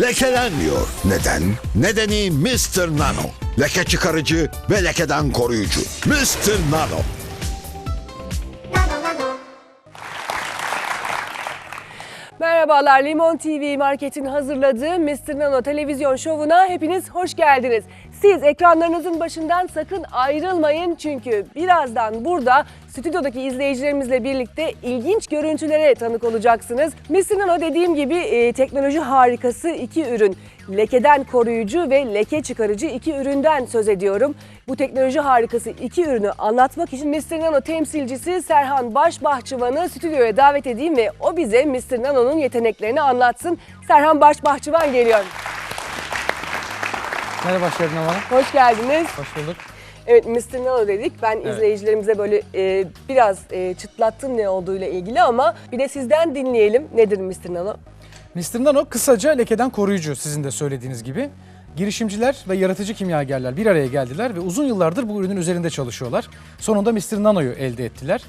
lekelenmiyor. Neden? Nedeni Mr. Nano. Leke çıkarıcı ve lekeden koruyucu. Mr. Nano. Merhabalar, Limon TV Market'in hazırladığı Mr. Nano televizyon şovuna hepiniz hoş geldiniz. Siz ekranlarınızın başından sakın ayrılmayın çünkü birazdan burada stüdyodaki izleyicilerimizle birlikte ilginç görüntülere tanık olacaksınız. Mr. Nano dediğim gibi e, teknoloji harikası iki ürün. Lekeden koruyucu ve leke çıkarıcı iki üründen söz ediyorum. Bu teknoloji harikası iki ürünü anlatmak için Mr. Nano temsilcisi Serhan Başbahçıvan'ı stüdyoya davet edeyim ve o bize Mr. Nano'nun yeteneklerini anlatsın. Serhan Başbahçıvan geliyor. Merhaba Şebnem Hanım. Hoş geldiniz. Hoş bulduk. Evet Mr. Nano dedik. Ben izleyicilerimize böyle e, biraz e, çıtlattım ne olduğuyla ilgili ama bir de sizden dinleyelim. Nedir Mr. Nano? Mr. Nano kısaca lekeden koruyucu sizin de söylediğiniz gibi. Girişimciler ve yaratıcı kimyagerler bir araya geldiler ve uzun yıllardır bu ürünün üzerinde çalışıyorlar. Sonunda Mr. Nano'yu elde ettiler.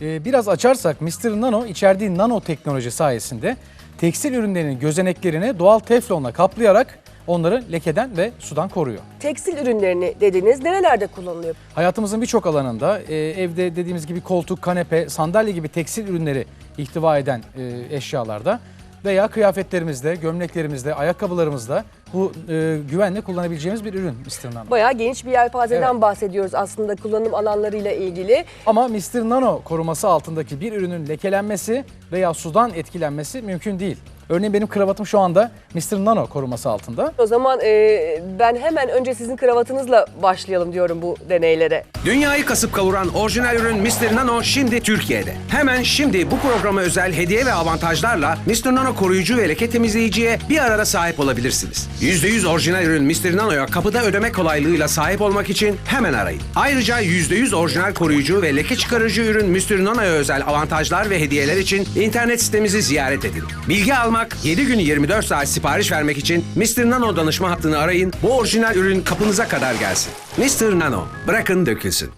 Ee, biraz açarsak Mr. Nano içerdiği nano teknoloji sayesinde tekstil ürünlerinin gözeneklerini doğal teflonla kaplayarak onları lekeden ve sudan koruyor. Tekstil ürünlerini dediniz. Nerelerde kullanılıyor? Hayatımızın birçok alanında e, evde dediğimiz gibi koltuk, kanepe, sandalye gibi tekstil ürünleri ihtiva eden e, eşyalarda veya kıyafetlerimizde, gömleklerimizde, ayakkabılarımızda bu e, güvenle kullanabileceğimiz bir ürün Mr. Nano. Bayağı geniş bir yelpazeden Evet. bahsediyoruz aslında kullanım alanlarıyla ilgili. Ama Mr. Nano koruması altındaki bir ürünün lekelenmesi veya sudan etkilenmesi mümkün değil. Örneğin benim kravatım şu anda Mr. Nano koruması altında. O zaman e, ben hemen önce sizin kravatınızla başlayalım diyorum bu deneylere. Dünyayı kasıp kavuran orijinal ürün Mr. Nano şimdi Türkiye'de. Hemen şimdi bu programa özel hediye ve avantajlarla Mr. Nano koruyucu ve leke temizleyiciye bir arada sahip olabilirsiniz. %100 orijinal ürün Mr. Nano'ya kapıda ödeme kolaylığıyla sahip olmak için hemen arayın. Ayrıca %100 orijinal koruyucu ve leke çıkarıcı ürün Mr. Nano'ya özel avantajlar ve hediyeler için internet sitemizi ziyaret edin. Bilgi almak, 7 gün 24 saat sipariş vermek için Mr. Nano danışma hattını arayın. Bu orijinal ürün kapınıza kadar gelsin. Mr. Nano, bırakın dökülsün.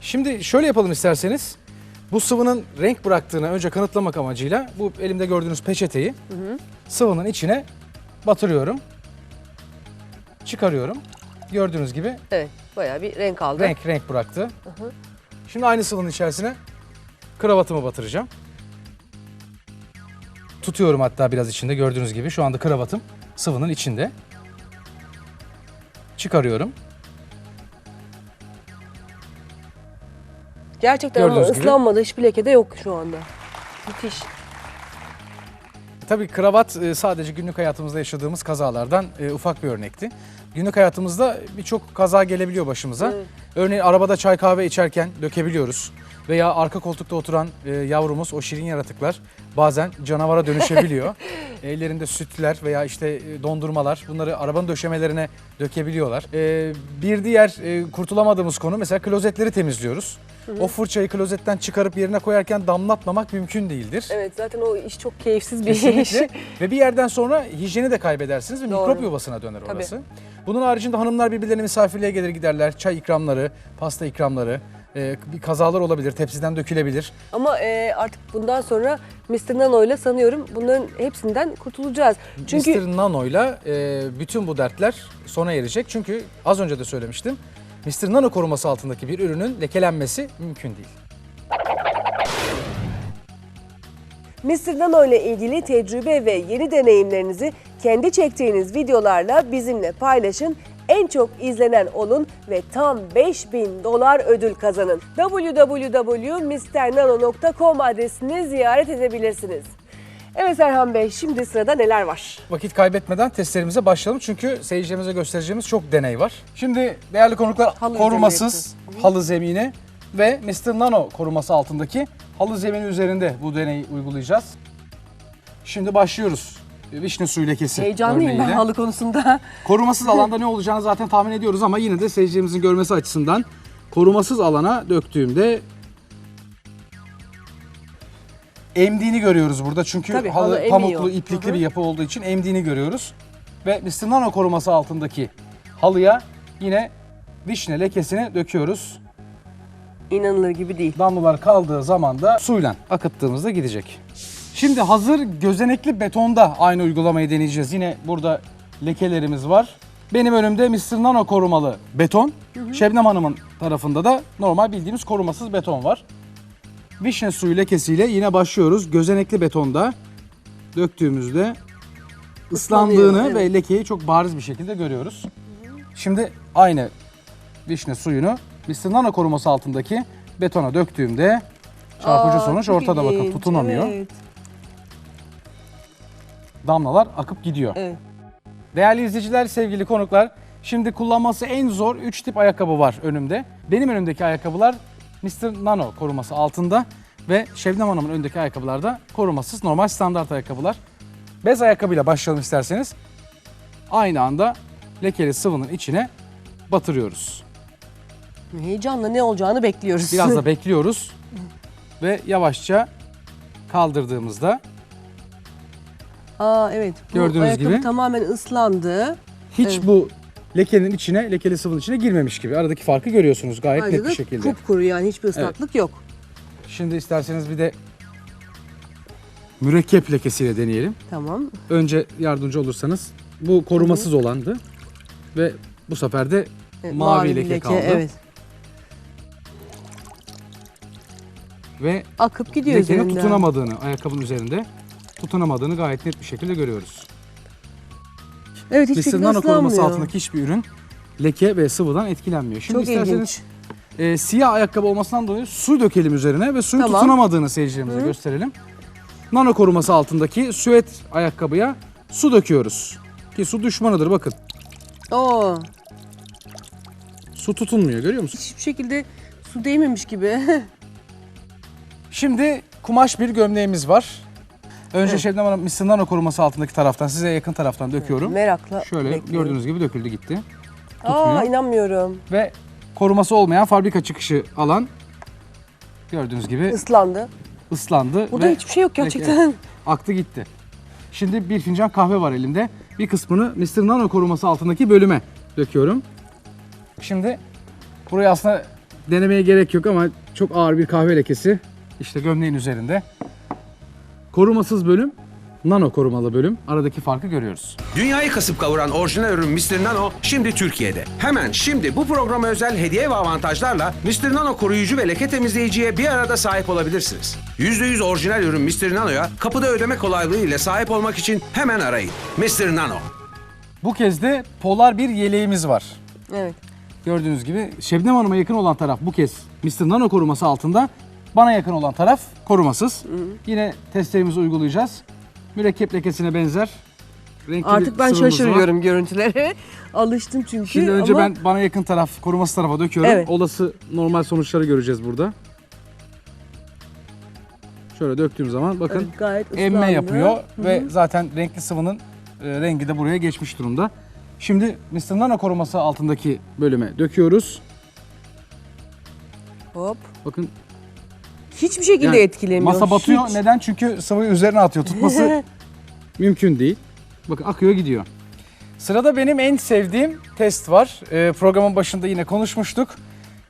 Şimdi şöyle yapalım isterseniz. Bu sıvının renk bıraktığını önce kanıtlamak amacıyla bu elimde gördüğünüz peçeteyi sıvının içine batırıyorum. Çıkarıyorum. Gördüğünüz gibi Evet bayağı bir renk aldı. renk renk bıraktı. Şimdi aynı sıvının içerisine kravatımı batıracağım. Tutuyorum hatta biraz içinde gördüğünüz gibi şu anda kravatım sıvının içinde. Çıkarıyorum. Gerçekten ama Gördüğünüz gibi. ıslanmadı. Hiçbir leke de yok şu anda. Müthiş. Tabii kravat e, sadece günlük hayatımızda yaşadığımız kazalardan e, ufak bir örnekti. Günlük hayatımızda birçok kaza gelebiliyor başımıza. Örneğin arabada çay kahve içerken dökebiliyoruz. Veya arka koltukta oturan e, yavrumuz, o şirin yaratıklar bazen canavara dönüşebiliyor. Ellerinde sütler veya işte e, dondurmalar bunları arabanın döşemelerine dökebiliyorlar. E, bir diğer e, kurtulamadığımız konu mesela klozetleri temizliyoruz. O fırçayı klozetten çıkarıp yerine koyarken damlatmamak mümkün değildir. Evet zaten o iş çok keyifsiz bir iş. Ve bir yerden sonra hijyeni de kaybedersiniz ve Doğru. mikrop yuvasına döner Tabii. orası. Bunun haricinde hanımlar birbirlerine misafirliğe gelir giderler. Çay ikramları, pasta ikramları, e, bir kazalar olabilir, tepsiden dökülebilir. Ama e, artık bundan sonra Mr. Nano ile sanıyorum bunların hepsinden kurtulacağız. Çünkü Mr. Nano'yla e, bütün bu dertler sona erecek. Çünkü az önce de söylemiştim. Mr. Nano koruması altındaki bir ürünün lekelenmesi mümkün değil. Mr. Nano ile ilgili tecrübe ve yeni deneyimlerinizi kendi çektiğiniz videolarla bizimle paylaşın. En çok izlenen olun ve tam 5000 dolar ödül kazanın. www.mrnano.com adresini ziyaret edebilirsiniz. Evet Erhan Bey, şimdi sırada neler var? Vakit kaybetmeden testlerimize başlayalım. Çünkü seyircilerimize göstereceğimiz çok deney var. Şimdi değerli konuklar Halı korumasız halı zemini ve Mr. Nano koruması altındaki halı zemini üzerinde bu deneyi uygulayacağız. Şimdi başlıyoruz. Vişne suyu lekesi Heyecanlıyım ben halı konusunda. Korumasız alanda ne olacağını zaten tahmin ediyoruz ama yine de seyircilerimizin görmesi açısından korumasız alana döktüğümde emdiğini görüyoruz burada. Çünkü Tabii, halı halı emiyor. pamuklu, iplikli Hı hı. bir yapı olduğu için emdiğini görüyoruz. Ve Mr. Nano koruması altındaki halıya yine vişne lekesini döküyoruz. İnanılır gibi değil. Damlalar kaldığı zaman da suyla akıttığımızda gidecek. Şimdi hazır gözenekli betonda aynı uygulamayı deneyeceğiz. Yine burada lekelerimiz var. Benim önümde Mr. Nano korumalı beton. Şebnem Hanım'ın tarafında da normal bildiğimiz korumasız beton var. Vişne suyu lekesiyle yine başlıyoruz. Gözenekli betonda döktüğümüzde ıslandığını evet. ve lekeyi çok bariz bir şekilde görüyoruz. Şimdi aynı vişne suyunu Mr. Nano koruması altındaki betona döktüğümde çarpıcı Aa, sonuç ortada bakın tutunamıyor. Evet, Damlalar akıp gidiyor. evet. Değerli izleyiciler, sevgili konuklar, şimdi kullanması en zor 3 tip ayakkabı var önümde. Benim önümdeki ayakkabılar Mr. Nano koruması altında ve Şebnem Hanım'ın önündeki ayakkabılar da korumasız normal standart ayakkabılar. Bez ayakkabıyla başlayalım isterseniz. Aynı anda lekeli sıvının içine batırıyoruz. Heyecanla ne olacağını bekliyoruz. Biraz da bekliyoruz ve yavaşça kaldırdığımızda Aa evet. Bu Gördüğünüz ayakkabı gibi. tamamen ıslandı. hiç Evet. bu lekenin içine, lekeli sıvının içine girmemiş gibi. Aradaki farkı görüyorsunuz gayet Ayrıca net bir da şekilde. kupkuru yani hiçbir ıslaklık yok. Şimdi isterseniz bir de mürekkep lekesiyle deneyelim. Tamam. Önce yardımcı olursanız bu korumasız olandı ve bu sefer de Evet, mavi, bir leke, kaldı Evet. ve Akıp gidiyor lekenin üzerinden. tutunamadığını ayakkabının üzerinde tutunamadığını gayet net bir şekilde görüyoruz. Evet hiç Mr. şekilde Nano koruması ıslanmıyor. altındaki hiçbir ürün leke ve sıvıdan etkilenmiyor. Şimdi Çok isterseniz ilginç. e, siyah ayakkabı olmasından dolayı su dökelim üzerine ve suyun Tamam. tutunamadığını seyircilerimize gösterelim. Nano koruması altındaki süet ayakkabıya su döküyoruz. Ki su düşmanıdır bakın. Oo, Su tutunmuyor görüyor musun? hiçbir şekilde su değmemiş gibi. Şimdi kumaş bir gömleğimiz var. Önce Evet. Şebnem Hanım. Nano koruması altındaki taraftan size yakın taraftan döküyorum. Merakla Şöyle bekliyorum. gördüğünüz gibi döküldü gitti. Aa tutmuyor. inanmıyorum. Ve koruması olmayan fabrika çıkışı alan gördüğünüz gibi Islandı. ıslandı Burada ve hiçbir şey yok gerçekten. aktı gitti. Şimdi bir fincan kahve var elimde. Bir kısmını Mr. Nano koruması altındaki bölüme döküyorum. Şimdi buraya aslında denemeye gerek yok ama çok ağır bir kahve lekesi işte gömleğin üzerinde. Korumasız bölüm, nano korumalı bölüm. Aradaki farkı görüyoruz. Dünyayı kasıp kavuran orijinal ürün Mr. Nano şimdi Türkiye'de. Hemen şimdi bu programa özel hediye ve avantajlarla Mr. Nano koruyucu ve leke temizleyiciye bir arada sahip olabilirsiniz. %100 orijinal ürün Mr. Nano'ya kapıda ödeme kolaylığı ile sahip olmak için hemen arayın. Mr. Nano. Bu kez de polar bir yeleğimiz var. Evet. Gördüğünüz gibi Şebnem Hanım'a yakın olan taraf bu kez Mr. Nano koruması altında. Bana yakın olan taraf korumasız. Yine testlerimizi uygulayacağız. Mürekkep lekesine benzer. Renkli Artık ben sıvımız var. şaşırıyorum görüntülere. Alıştım çünkü Şimdi önce ama ben bana yakın taraf koruması tarafa döküyorum. Evet. Olası normal sonuçları göreceğiz burada. Şöyle döktüğüm zaman bakın Evet, gayet ıslandı. emme yapıyor ve zaten renkli sıvının e, rengi de buraya geçmiş durumda. Şimdi Mr. Nano koruması altındaki bölüme döküyoruz. Hop. Bakın Hiçbir şekilde Yani etkilemiyor. Masa batıyor. Hiç. Neden? Çünkü sıvıyı üzerine atıyor. Tutması mümkün değil. Bakın akıyor gidiyor. Sırada benim en sevdiğim test var. Ee, programın başında yine konuşmuştuk.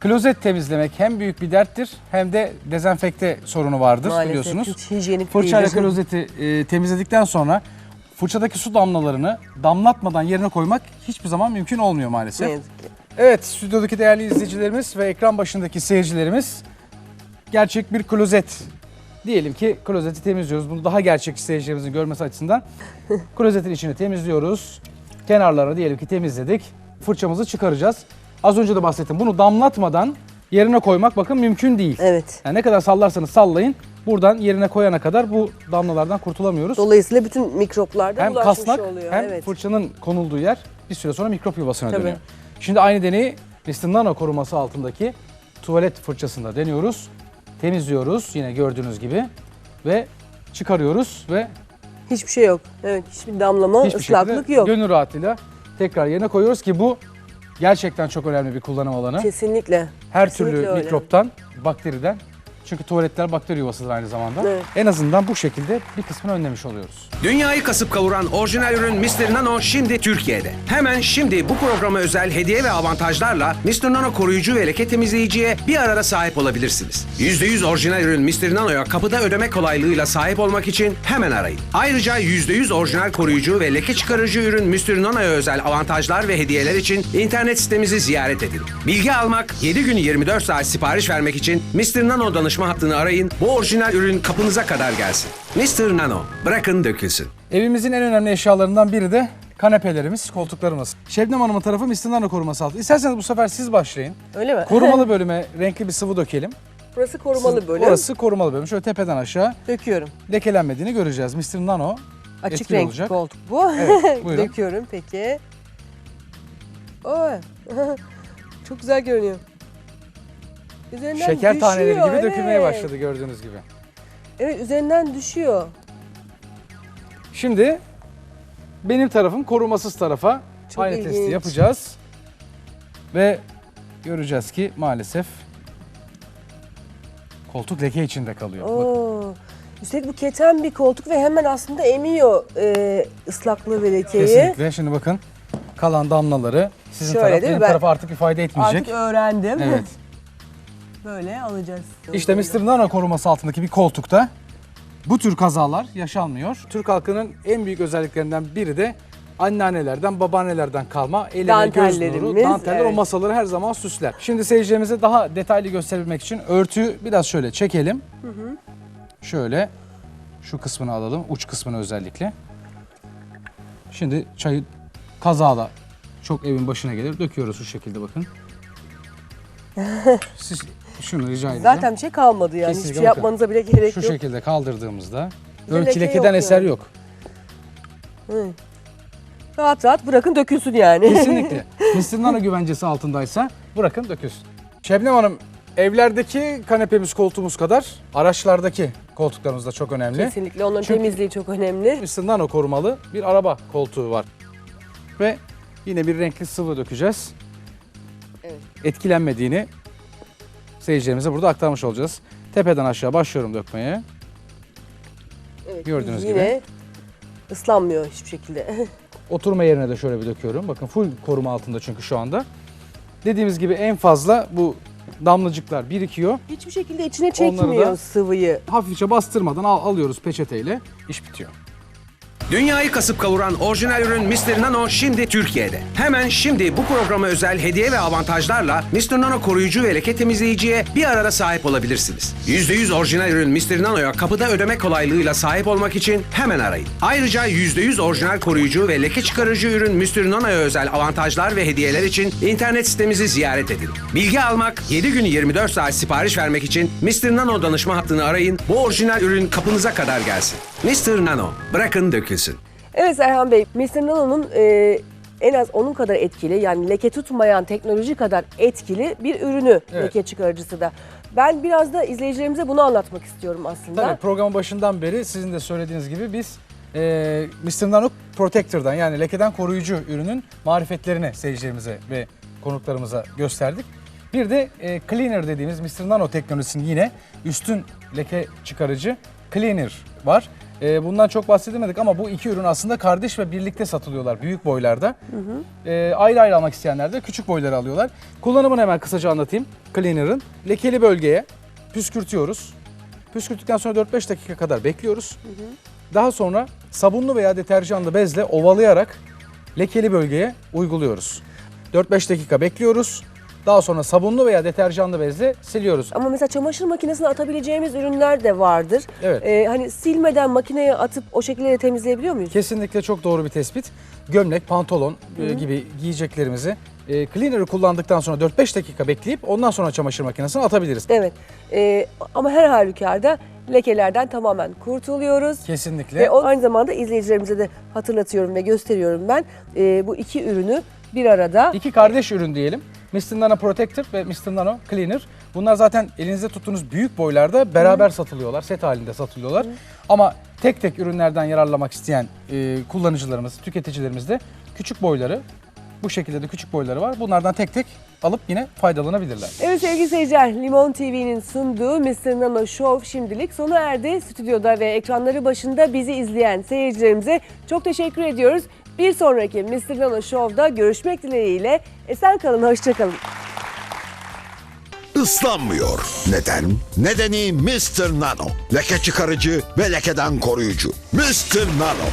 Klozet temizlemek hem büyük bir derttir hem de dezenfekte sorunu vardır Maalesef biliyorsunuz. hiç hijyenik Fırçayla değil. klozeti e, temizledikten sonra fırçadaki su damlalarını damlatmadan yerine koymak hiçbir zaman mümkün olmuyor Ne maalesef. yazık ki. Evet, stüdyodaki değerli izleyicilerimiz ve ekran başındaki seyircilerimiz gerçek bir klozet. Diyelim ki klozeti temizliyoruz. Bunu daha gerçek seyircilerimizin görmesi açısından. Klozetin içini temizliyoruz. Kenarları diyelim ki temizledik. Fırçamızı çıkaracağız. Az önce de bahsettim. Bunu damlatmadan yerine koymak bakın mümkün değil. Evet. Yani ne kadar sallarsanız sallayın. Buradan yerine koyana kadar bu damlalardan kurtulamıyoruz. Dolayısıyla bütün mikroplar da Hem bulaşmış kasnak oluyor. hem evet. fırçanın konulduğu yer bir süre sonra mikrop yuvasına Tabii. dönüyor. Şimdi aynı deneyi Mr. Nano koruması altındaki tuvalet fırçasında deniyoruz. Temizliyoruz yine gördüğünüz gibi ve çıkarıyoruz ve Hiçbir şey yok. Evet, hiçbir damlama, hiçbir ıslaklık şekilde yok. gönül rahatıyla tekrar yerine koyuyoruz ki bu gerçekten çok önemli bir kullanım alanı. Kesinlikle. Her kesinlikle türlü öyle. mikroptan, bakteriden Çünkü tuvaletler bakteri yuvasıdır aynı zamanda. Evet. En azından bu şekilde bir kısmını önlemiş oluyoruz. Dünyayı kasıp kavuran orijinal ürün Mr. Nano şimdi Türkiye'de. Hemen şimdi bu programa özel hediye ve avantajlarla Mr. Nano koruyucu ve leke temizleyiciye bir arada sahip olabilirsiniz. %100 orijinal ürün Mr. Nano'ya kapıda ödeme kolaylığıyla sahip olmak için hemen arayın. Ayrıca %100 orijinal koruyucu ve leke çıkarıcı ürün Mr. Nano'ya özel avantajlar ve hediyeler için internet sitemizi ziyaret edin. Bilgi almak, 7 gün 24 saat sipariş vermek için Mr. Nano danışma hattını arayın. Bu orijinal ürün kapınıza kadar gelsin. Mr. Nano, bırakın dökülsün. Evimizin en önemli eşyalarından biri de kanepelerimiz, koltuklarımız. Şebnem Hanım'ın tarafı Mr. Nano koruması altı. İsterseniz bu sefer siz başlayın. Öyle mi? Korumalı bölüme renkli bir sıvı dökelim. Burası korumalı bölüm. Orası korumalı bölüm. Şöyle tepeden aşağı Döküyorum. lekelenmediğini göreceğiz. Mr. Nano Açık etkili renk olacak. koltuk bu. Evet, buyurun. Döküyorum peki. Oy. Çok güzel görünüyor. Üzerinden Şeker taneleri düşüyor, gibi dökülmeye evet. başladı gördüğünüz gibi. Evet üzerinden düşüyor. Şimdi benim tarafım korumasız tarafa Çok aynı testi ilginç. yapacağız. Ve göreceğiz ki maalesef koltuk leke içinde kalıyor. Bakın. Oo. Üstelik bu keten bir koltuk ve hemen aslında emiyor e, ıslaklığı ve lekeyi. Kesinlikle. Şimdi bakın kalan damlaları sizin Şöyle taraf benim Ben- tarafa artık ifade etmeyecek. Artık öğrendim. Evet. Böyle alacağız. İşte Mr. Nano koruması altındaki bir koltukta bu tür kazalar yaşanmıyor. Türk halkının en büyük özelliklerinden biri de anneannelerden, babaannelerden kalma el emeği, göz nuru, danteller o evet. masaları her zaman süsler. Şimdi seyircilerimize daha detaylı gösterebilmek için örtüyü biraz şöyle çekelim. Şöyle şu kısmını alalım, uç kısmını özellikle. Şimdi çayı kazala çok evin başına gelir. Döküyoruz şu şekilde bakın. Siz şunu rica edeceğim. Zaten bir şey kalmadı yani. Kesinlikle Hiçbir şey bakın. yapmanıza bile gerek Şu yok. şekilde kaldırdığımızda Bir örtü leke lekeden yok eser yani. yok. Rahat rahat bırakın dökülsün yani. Kesinlikle. Mr. Nano güvencesi altındaysa bırakın dökülsün. Şebnem Hanım evlerdeki kanepemiz koltuğumuz kadar araçlardaki koltuklarımız da çok önemli. Kesinlikle onların Çünkü- temizliği çok önemli. Mr. Nano korumalı bir araba koltuğu var. Ve yine bir renkli sıvı dökeceğiz. Evet. Etkilenmediğini seyircilerimize burada aktarmış olacağız. Tepeden aşağı başlıyorum dökmeye. Evet, Gördüğünüz yine gibi. ıslanmıyor hiçbir şekilde. Oturma yerine de şöyle bir döküyorum. Bakın full koruma altında çünkü şu anda. Dediğimiz gibi en fazla bu damlacıklar birikiyor. Hiçbir şekilde içine Onları çekmiyor da- sıvıyı. Hafifçe bastırmadan al, alıyoruz peçeteyle. iş bitiyor. Dünyayı kasıp kavuran orijinal ürün Mr. Nano şimdi Türkiye'de. Hemen şimdi bu programa özel hediye ve avantajlarla Mr. Nano koruyucu ve leke temizleyiciye bir arada sahip olabilirsiniz. %100 orijinal ürün Mr. Nano'ya kapıda ödeme kolaylığıyla sahip olmak için hemen arayın. Ayrıca %100 orijinal koruyucu ve leke çıkarıcı ürün Mr. Nano'ya özel avantajlar ve hediyeler için internet sitemizi ziyaret edin. Bilgi almak, 7 gün 24 saat sipariş vermek için Mr. Nano danışma hattını arayın. Bu orijinal ürün kapınıza kadar gelsin. Mr. Nano, bırakın dökülsün. Evet Erhan Bey, Mr. Nano'nun e, en az onun kadar etkili yani leke tutmayan teknoloji kadar etkili bir ürünü Evet. leke çıkarıcısı da. Ben biraz da izleyicilerimize bunu anlatmak istiyorum aslında. Tabii programın başından beri sizin de söylediğiniz gibi biz e, Mr. Nano Protector'dan yani lekeden koruyucu ürünün marifetlerini seyircilerimize ve konuklarımıza gösterdik. Bir de e, Cleaner dediğimiz Mr. Nano teknolojisinin yine üstün leke çıkarıcı Cleaner var. E, bundan çok bahsedemedik ama bu iki ürün aslında kardeş ve birlikte satılıyorlar büyük boylarda. E, ayrı ayrı almak isteyenler de küçük boyları alıyorlar. Kullanımını hemen kısaca anlatayım. Cleaner'ın lekeli bölgeye püskürtüyoruz. Püskürttükten sonra 4-5 dakika kadar bekliyoruz. Daha sonra sabunlu veya deterjanlı bezle ovalayarak lekeli bölgeye uyguluyoruz. 4-5 dakika bekliyoruz. Daha sonra sabunlu veya deterjanlı bezle siliyoruz. Ama mesela çamaşır makinesine atabileceğimiz ürünler de vardır. Evet. E, hani silmeden makineye atıp o şekilde de temizleyebiliyor muyuz? Kesinlikle çok doğru bir tespit. Gömlek, pantolon e, gibi giyeceklerimizi e, cleaner'ı kullandıktan sonra 4-5 dakika bekleyip ondan sonra çamaşır makinesine atabiliriz. Evet. E, ama her halükarda lekelerden tamamen kurtuluyoruz. Kesinlikle. Ve o aynı zamanda izleyicilerimize de hatırlatıyorum ve gösteriyorum ben. E, bu iki ürünü bir arada İki kardeş ürün diyelim. Mr. Nano Protector ve Mr. Nano Cleaner. Bunlar zaten elinizde tuttuğunuz büyük boylarda beraber satılıyorlar. Set halinde satılıyorlar. Ama tek tek ürünlerden yararlamak isteyen e, kullanıcılarımız, tüketicilerimiz de küçük boyları bu şekilde de küçük boyları var. Bunlardan tek tek alıp yine faydalanabilirler. Evet sevgili seyirciler, Limon TV'nin sunduğu Mr. Nano Show şimdilik sona erdi. Stüdyoda ve ekranları başında bizi izleyen seyircilerimize çok teşekkür ediyoruz. Bir sonraki Mr. Nano Show'da görüşmek dileğiyle. Esen kalın, hoşçakalın. Islanmıyor. Neden? Nedeni Mr. Nano. Leke çıkarıcı ve lekeden koruyucu. Mr. Nano.